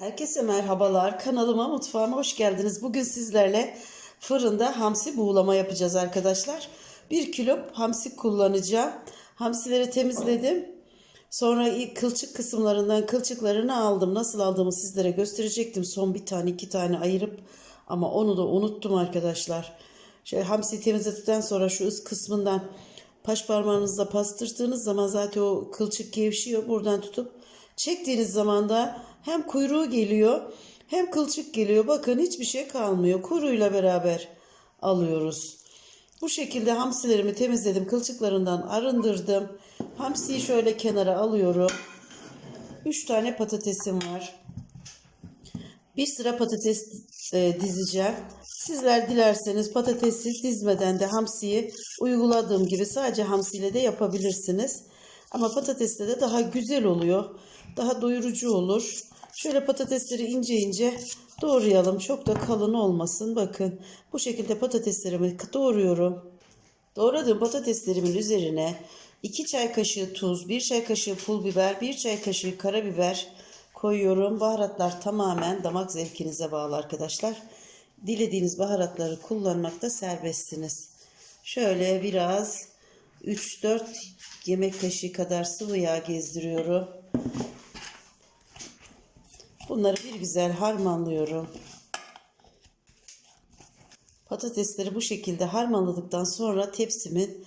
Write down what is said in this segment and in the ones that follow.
Herkese merhabalar. Kanalıma, mutfağıma hoş geldiniz. Bugün sizlerle fırında hamsi buğulama yapacağız arkadaşlar. 1 kilo hamsi kullanacağım. Hamsileri temizledim. Sonra kılçık kısımlarından kılçıklarını aldım. Nasıl aldığımı sizlere gösterecektim. Son bir tane iki tane ayırıp ama onu da unuttum arkadaşlar. Şöyle hamsi temizledikten sonra şu üst kısmından paş parmağınızla pastırttığınız zaman zaten o kılçık gevşiyor. Buradan tutup çektiğiniz zaman da hem kuyruğu geliyor hem kılçık geliyor. Bakın hiçbir şey kalmıyor. Kuyruğuyla beraber alıyoruz. Bu şekilde hamsilerimi temizledim. Kılçıklarından arındırdım. Hamsiyi şöyle kenara alıyorum. 3 tane patatesim var. Bir sıra patates e, dizeceğim. Sizler dilerseniz patatesi dizmeden de hamsiyi uyguladığım gibi sadece hamsiyle de yapabilirsiniz. Ama patatesle de daha güzel oluyor. Daha doyurucu olur. Şöyle patatesleri ince ince doğrayalım. Çok da kalın olmasın. Bakın bu şekilde patateslerimi doğruyorum. Doğradığım patateslerimin üzerine 2 çay kaşığı tuz, 1 çay kaşığı pul biber, 1 çay kaşığı karabiber koyuyorum. Baharatlar tamamen damak zevkinize bağlı arkadaşlar. Dilediğiniz baharatları kullanmakta serbestsiniz. Şöyle biraz 3-4 yemek kaşığı kadar sıvı yağ gezdiriyorum. Bunları bir güzel harmanlıyorum. Patatesleri bu şekilde harmanladıktan sonra tepsimin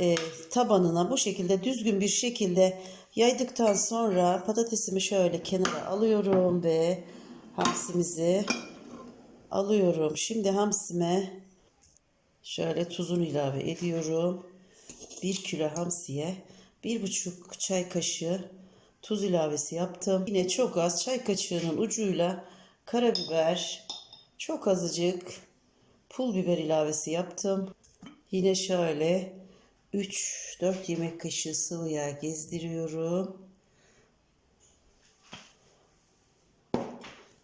e, tabanına bu şekilde düzgün bir şekilde yaydıktan sonra patatesimi şöyle kenara alıyorum ve hamsimizi alıyorum. Şimdi hamsime şöyle tuzunu ilave ediyorum. 1 kilo hamsiye 1,5 çay kaşığı tuz ilavesi yaptım. Yine çok az çay kaşığının ucuyla karabiber, çok azıcık pul biber ilavesi yaptım. Yine şöyle 3-4 yemek kaşığı sıvı yağ gezdiriyorum.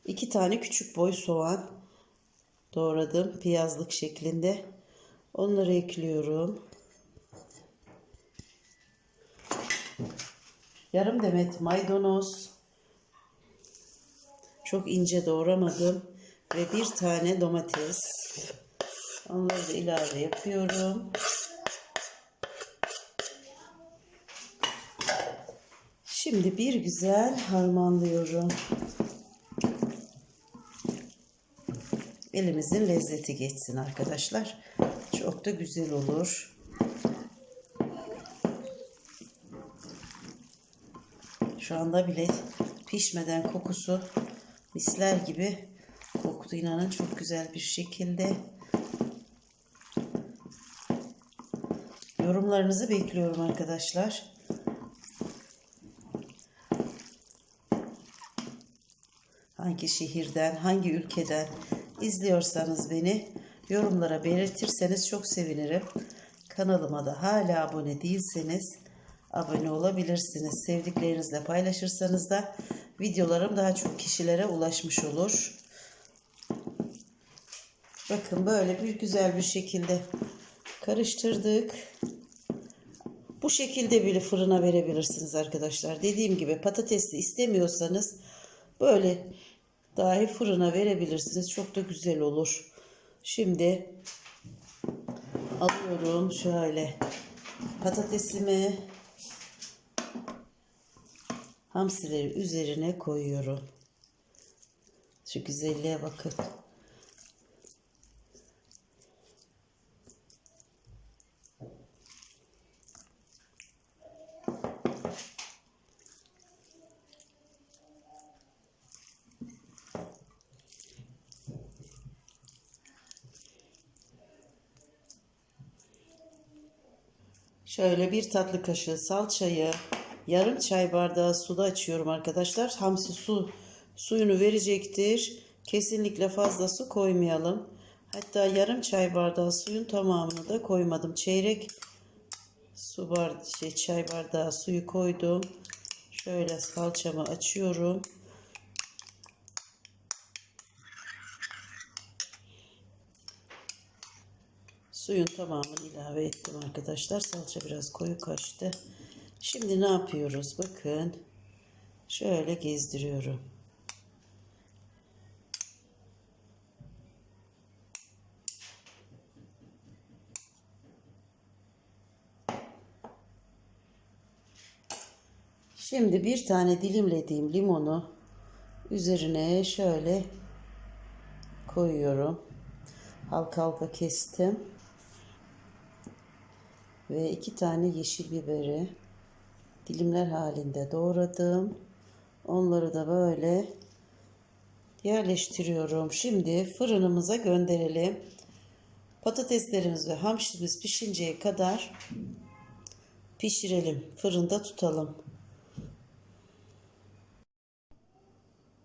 2 tane küçük boy soğan doğradım piyazlık şeklinde. Onları ekliyorum. Yarım demet maydanoz. Çok ince doğramadım. Ve bir tane domates. Onları da ilave yapıyorum. Şimdi bir güzel harmanlıyorum. Elimizin lezzeti geçsin arkadaşlar. Çok da güzel olur. Şu anda bile pişmeden kokusu misler gibi koktu. İnanın çok güzel bir şekilde. Yorumlarınızı bekliyorum arkadaşlar. Hangi şehirden, hangi ülkeden izliyorsanız beni yorumlara belirtirseniz çok sevinirim. Kanalıma da hala abone değilseniz abone olabilirsiniz. Sevdiklerinizle paylaşırsanız da videolarım daha çok kişilere ulaşmış olur. Bakın böyle bir güzel bir şekilde karıştırdık. Bu şekilde bile fırına verebilirsiniz arkadaşlar. Dediğim gibi patatesli istemiyorsanız böyle dahi fırına verebilirsiniz. Çok da güzel olur. Şimdi alıyorum şöyle patatesimi hamsileri üzerine koyuyorum. Şu güzelliğe bakın. Şöyle bir tatlı kaşığı salçayı yarım çay bardağı suda açıyorum arkadaşlar. Hamsi su suyunu verecektir. Kesinlikle fazla su koymayalım. Hatta yarım çay bardağı suyun tamamını da koymadım. Çeyrek su bar şey, çay bardağı suyu koydum. Şöyle salçamı açıyorum. Suyun tamamını ilave ettim arkadaşlar. Salça biraz koyu kaçtı. Şimdi ne yapıyoruz? Bakın. Şöyle gezdiriyorum. Şimdi bir tane dilimlediğim limonu üzerine şöyle koyuyorum. Halka halka kestim. Ve iki tane yeşil biberi dilimler halinde doğradım. Onları da böyle yerleştiriyorum. Şimdi fırınımıza gönderelim. Patateslerimiz ve hamşimiz pişinceye kadar pişirelim. Fırında tutalım.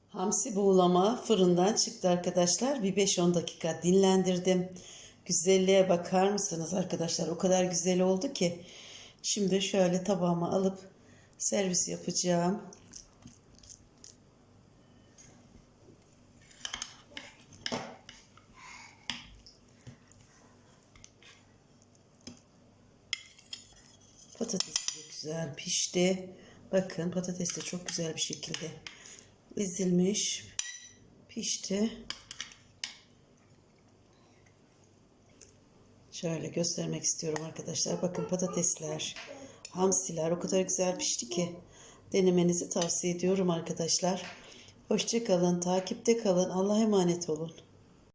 Hamsi buğulama fırından çıktı arkadaşlar. Bir 5-10 dakika dinlendirdim. Güzelliğe bakar mısınız arkadaşlar? O kadar güzel oldu ki. Şimdi şöyle tabağıma alıp servis yapacağım. Patates de güzel pişti. Bakın patates de çok güzel bir şekilde ezilmiş. Pişti. Şöyle göstermek istiyorum arkadaşlar. Bakın patatesler, hamsiler o kadar güzel pişti ki denemenizi tavsiye ediyorum arkadaşlar. Hoşça kalın, takipte kalın. Allah'a emanet olun.